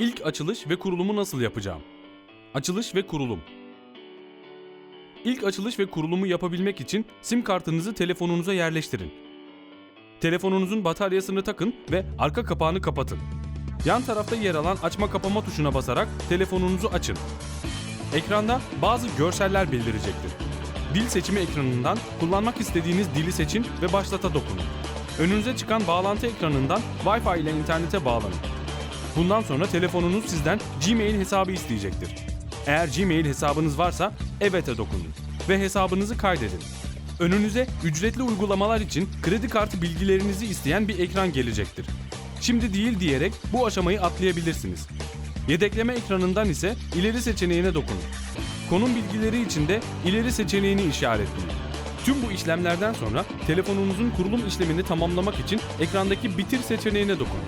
İlk açılış ve kurulumu nasıl yapacağım? Açılış ve kurulum. İlk açılış ve kurulumu yapabilmek için sim kartınızı telefonunuza yerleştirin. Telefonunuzun bataryasını takın ve arka kapağını kapatın. Yan tarafta yer alan açma kapama tuşuna basarak telefonunuzu açın. Ekranda bazı görseller bildirecektir. Dil seçimi ekranından kullanmak istediğiniz dili seçin ve başlata dokunun. Önünüze çıkan bağlantı ekranından Wi-Fi ile internete bağlanın. Bundan sonra telefonunuz sizden Gmail hesabı isteyecektir. Eğer Gmail hesabınız varsa evet'e dokunun ve hesabınızı kaydedin. Önünüze ücretli uygulamalar için kredi kartı bilgilerinizi isteyen bir ekran gelecektir. Şimdi değil diyerek bu aşamayı atlayabilirsiniz. Yedekleme ekranından ise ileri seçeneğine dokunun. Konum bilgileri için de ileri seçeneğini işaretleyin. Tüm bu işlemlerden sonra telefonunuzun kurulum işlemini tamamlamak için ekrandaki bitir seçeneğine dokunun.